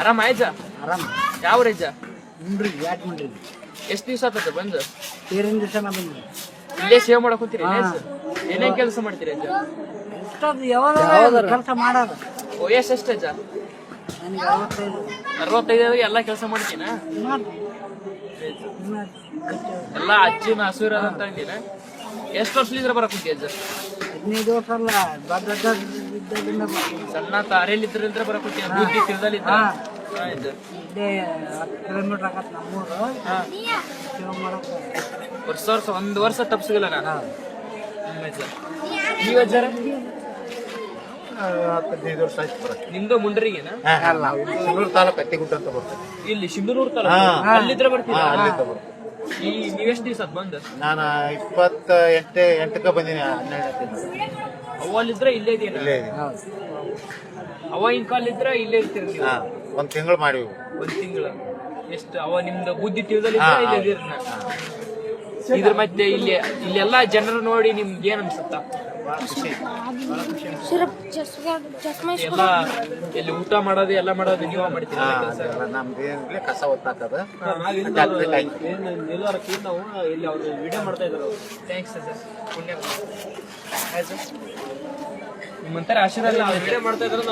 ಆರಾಮ ಐಜ ಆರಾಮ. ಯಾವ ರೈಜ ಮುಂಡ್ರಿ ಯಾಕೆ ಮುಂಡ್ರಿ ಎಷ್ಟು ದಿವಸ ಆತದ ಬಂದು? ತೇರಿನ ದಿವಸ ನಾ ಬಂದ್ರಿ ಇಲ್ಲೇ ಸೇವ್ ಮಾಡಕ್ ಹೋಗ್ತೀರಿ ಏನೇನ್ ಕೆಲಸ ಮಾಡ್ತೀರಿ ಅಜ್ಜ ಎಷ್ಟದು ಯಾವಾಗ ಕೆಲಸ ಮಾಡೋದು. ವಯಸ್ಸು ಎಷ್ಟು ಅಜ್ಜ ನನಗೆ ಅರವತ್ತೈದು. ಅರವತ್ತೈದು ಎಲ್ಲ ಕೆಲಸ ಮಾಡ್ತೀನ. ಎಲ್ಲ ಅಜ್ಜಿನ ಹಸು ಅಂತ ಅಂದಿನ ಎಷ್ಟು ವರ್ಷದಿಂದ ಬರಕ್ ಹೋಗ್ತೀಯ ಅಜ್ಜ? ಹದಿನೈದು ವರ್ಷ ಅಲ್ಲ ದೊಡ್ಡ ದೊಡ್ಡ. ಸಣ್ಣ ತಾರೇಲಿದ್ರಿಂದ ಬರಕ್ ಕುಂತಿ ಬುದ್ಧಿ ತಿಳಿದಲ್ಲಿದ್ದ ಹಾ. ಅಜ್ಜ ಇಲ್ಲೇ ಹತ್ತು ಕಿಲೋಮೀಟ್ರ್ ಆಗತ್ತೆ ನಮ್ಮೂರು. ಹಾ. ಸೇವೆ ಮಾಡಕ್ಕೆ ವರ್ಷ ವರ್ಷ ಒಂದ್ ವರ್ಷ ನೀವ್ ಹದಿನೈದು ವರ್ಷ ಆಯ್ತು ಬರತ್ತೆ ನಿಮ್ದು ಮುಂಡ್ರಿಗೆನಾ? ಅಲ್ಲ ತಾಲೂಕು ಅತ್ತಿಗುಡ್ಡ ಅಂತ ಬರ್ತದೆ. ಇಲ್ಲಿ ಸಿಂಧನೂರು ತಲ ಹಾ. ಅಲ್ಲಿದ್ರೆ ಬರ್ತೀವಿ ಅಲ್ಲಿಂದ ಬರ್ತದೆ. ಈ ನೀವೆಷ್ಟು ದಿವಸ ಬಂದ? ನಾನು ಇಪ್ಪತ್ತ ಎಂಟ ಎಂಟಕ್ಕೆ ಬಂದೀನಿ ಹನ್ನೆರಡನೇ ತಿಂಗಳು. ಅವ ಅಲ್ಲಿದ್ರೆ ಇಲ್ಲೇ ಇದೀನ ಇಲ್ಲೇ ಇದೀನಿ. ಅವ ಇನ್ ಕಾಲ್ ಇದ್ರೆ ಇಲ್ಲೇ ಇರ್ತೀರಿ ನೀವು? ಹಾ ಒಂದ್ ತಿಂಗಳು ಮಾಡಿವಿ. ಒಂದ್ ತಿಂಗಳ. ಎಷ್ಟು ಅವ ನಿಮ್ದು ಬುದ್ಧಿ ತಿಳಿದಲ್ಲಿ ಹಾ, ಇಲ್ಲೇ ಹಾ. ಇದೀರಿ ಮಧ್ಯೆ ಇಲ್ಲಿ ಇಲ್ಲೆಲ್ಲಾ ಜನರು ನೋಡಿ ನಿಮ್ಗೆ ಏನ್ ಅನ್ಸುತ್ತ? ಎಲ್ಲ ಇಲ್ಲಿ ಊಟ ಮಾಡೋದು ಎಲ್ಲ ಮಾಡೋದು ನೀವ ಮಾಡ್ತೀರಾ? ಹಾ ಕೆಲಸ ಅದೆಲ್ಲ ನಮ್ದು ಏನಿಲ್ಲ ಕಸ ಒತ್ತಾಕದ ಥ್ಯಾಂಕ್ಸ್ ಸರ್ ಪುಣ್ಯ. ಆಯ್ತು ನಿಮ್ಮಂತರ ಆಶೀರ್ವಾದ ವಿಡಿಯೋ ಮಾಡ್ತಾ ಇದ್ರೆ